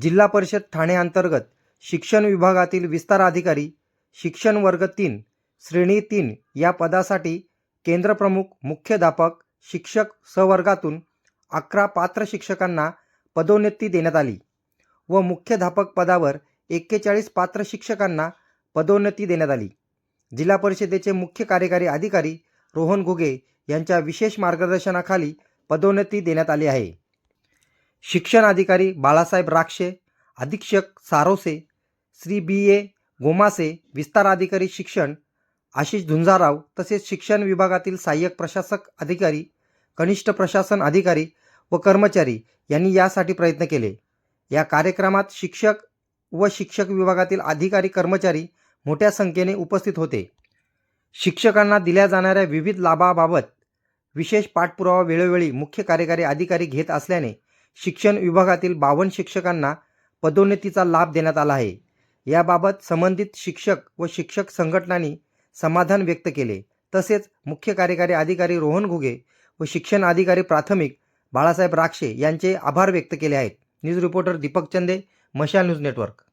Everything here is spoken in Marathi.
जिल्हा परिषद ठाणे अंतर्गत शिक्षण विभागातील विस्तार अधिकारी शिक्षण वर्ग तीन श्रेणी तीन या पदासाठी केंद्रप्रमुख मुख्याध्यापक शिक्षक संवर्गातून अकरा पात्र शिक्षकांना पदोन्नती देण्यात आली व मुख्याध्यापक पदावर एक्केचाळीस पात्र शिक्षकांना पदोन्नती देण्यात आली. जिल्हा परिषदेचे मुख्य कार्यकारी अधिकारी रोहन घुगे यांच्या विशेष मार्गदर्शनाखाली पदोन्नती देण्यात आली आहे. शिक्षण अधिकारी बाळासाहेब राक्षे अधीक्षक सारोसे श्री बी ए गोमासे विस्तार अधिकारी शिक्षण आशिष झुंजाराव तसेच शिक्षण विभागातील सहाय्यक प्रशासक अधिकारी कनिष्ठ प्रशासन अधिकारी व कर्मचारी यांनी यासाठी प्रयत्न केले. या कार्यक्रमात शिक्षक व शिक्षक विभागातील अधिकारी कर्मचारी मोठ्या संख्येने उपस्थित होते. शिक्षकांना दिल्या जाणाऱ्या विविध लाभाबाबत विशेष पाठपुरावा वेळोवेळी मुख्य कार्यकारी अधिकारी घेत असल्याने शिक्षण विभागातील बावन्न शिक्षकांना पदोन्नतीचा लाभ देण्यात आला आहे. याबाबत संबंधित शिक्षक व शिक्षक संघटनांनी समाधान व्यक्त केले. तसेच मुख्य कार्यकारी अधिकारी रोहन घुगे व शिक्षण अधिकारी प्राथमिक बाळासाहेब राक्षे यांचे आभार व्यक्त केले आहेत. न्यूज रिपोर्टर दीपक चंदे मशाल न्यूज नेटवर्क.